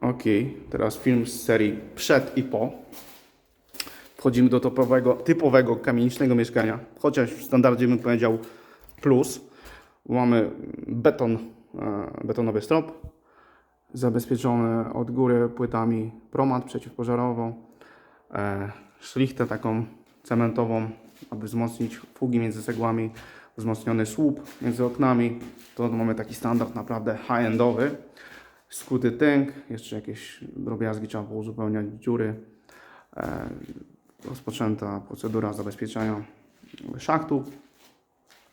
Ok, teraz film z serii przed i po. Wchodzimy do topowego, typowego kamienicznego mieszkania, chociaż w standardzie bym powiedział plus. Mamy beton, e, betonowy strop, zabezpieczony od góry płytami promat przeciwpożarową, e, szlichtę taką cementową, aby wzmocnić fugi między cegłami, wzmocniony słup między oknami. To mamy taki standard naprawdę high-endowy. Skuty tynk, jeszcze jakieś drobiazgi trzeba było uzupełniać, dziury. E, rozpoczęta procedura zabezpieczenia szachtu.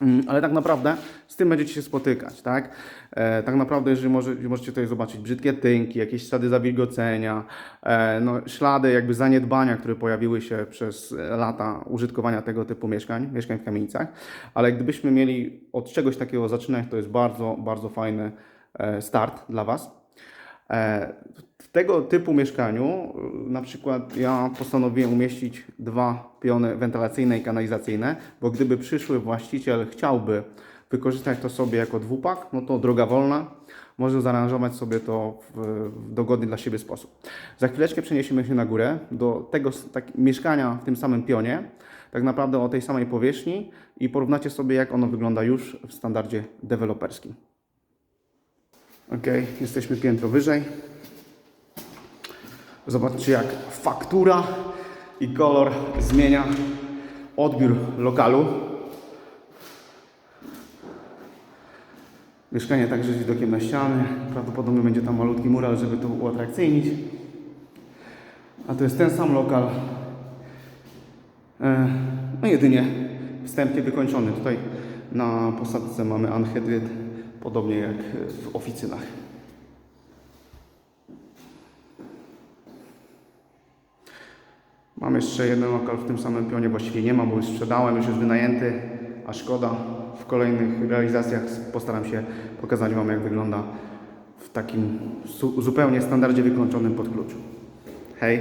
Mm, Ale tak naprawdę z tym będziecie się spotykać, tak? E, tak naprawdę, jeżeli może, możecie tutaj zobaczyć brzydkie tynki, jakieś ślady zawilgocenia, e, no, ślady jakby zaniedbania, które pojawiły się przez lata użytkowania tego typu mieszkań, mieszkań w kamienicach. Ale gdybyśmy mieli od czegoś takiego zaczynać, to jest bardzo, bardzo fajny e, start dla Was. E, W tego typu mieszkaniu, y, na przykład ja postanowiłem umieścić dwa piony wentylacyjne i kanalizacyjne, bo gdyby przyszły właściciel chciałby wykorzystać to sobie jako dwupak, no to droga wolna, może zaaranżować sobie to w, dogodny dla siebie sposób. Za chwileczkę przeniesiemy się na górę do tego tak, mieszkania w tym samym pionie, tak naprawdę o tej samej powierzchni i porównacie sobie jak ono wygląda już w standardzie deweloperskim. Ok, jesteśmy piętro wyżej. Zobaczcie, jak faktura i kolor zmienia odbiór lokalu. Mieszkanie także z widokiem na ściany. Prawdopodobnie będzie tam malutki mural, żeby to uatrakcyjnić. A to jest ten sam lokal. E, No jedynie wstępnie wykończony. Tutaj na posadzce mamy anhydryt, podobnie jak w oficynach. Mam jeszcze jeden lokal w tym samym pionie, właściwie nie mam, bo już sprzedałem, już jest wynajęty, a szkoda. W kolejnych realizacjach postaram się pokazać Wam, jak wygląda w takim zupełnie standardzie wykończonym pod klucz. Hej!